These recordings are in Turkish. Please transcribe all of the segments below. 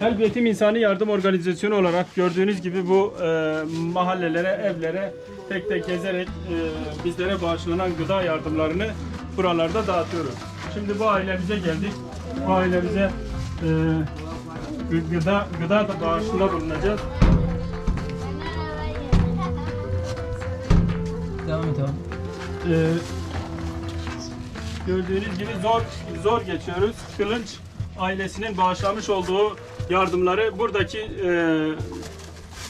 Help Yetim İnsani Yardım Organizasyonu olarak gördüğünüz gibi bu e, mahallelere, evlere tek tek gezerek e, bizlere bağışlanan gıda yardımlarını buralarda dağıtıyoruz. Şimdi bu ailemize geldik. Bu ailemize e, gı- gıda gıda da bağışında bulunacağız. Devam et abi. Ee, gördüğünüz gibi zor zor geçiyoruz. Kılınç ailesinin bağışlamış olduğu yardımları buradaki e,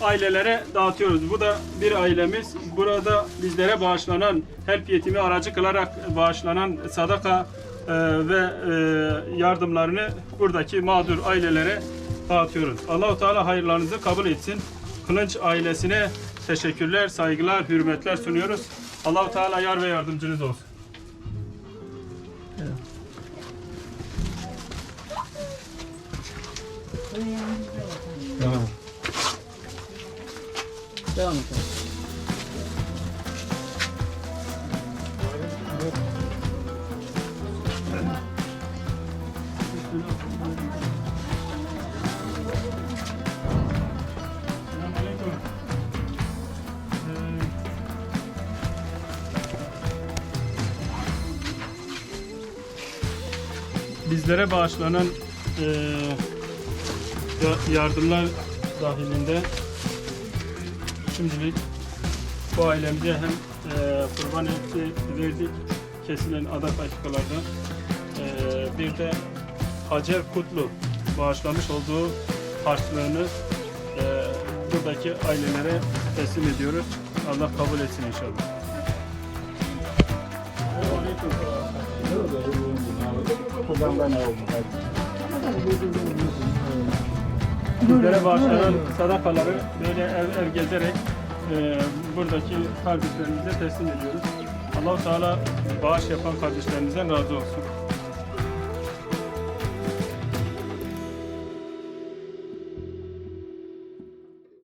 ailelere dağıtıyoruz. Bu da bir ailemiz. Burada bizlere bağışlanan, help yetimi aracı kılarak bağışlanan sadaka e, ve e, yardımlarını buradaki mağdur ailelere dağıtıyoruz. Allahu Teala hayırlarınızı kabul etsin. Kılınç ailesine teşekkürler, saygılar, hürmetler sunuyoruz. Allahu Teala yar ve yardımcınız olsun. Devam et Bizlere bağışlanan e, yardımlar dahilinde şimdilik bu ailemize hem e, kurban eti verdik kesilen adak dakikalarda e, bir de Hacer Kutlu bağışlamış olduğu harçlığını e, buradaki ailelere teslim ediyoruz. Allah kabul etsin inşallah. Bizlere bağışlanan sadakaları böyle ev ev gezerek e, buradaki kardeşlerimize teslim ediyoruz. Allah-u Teala bağış yapan kardeşlerimizden razı olsun.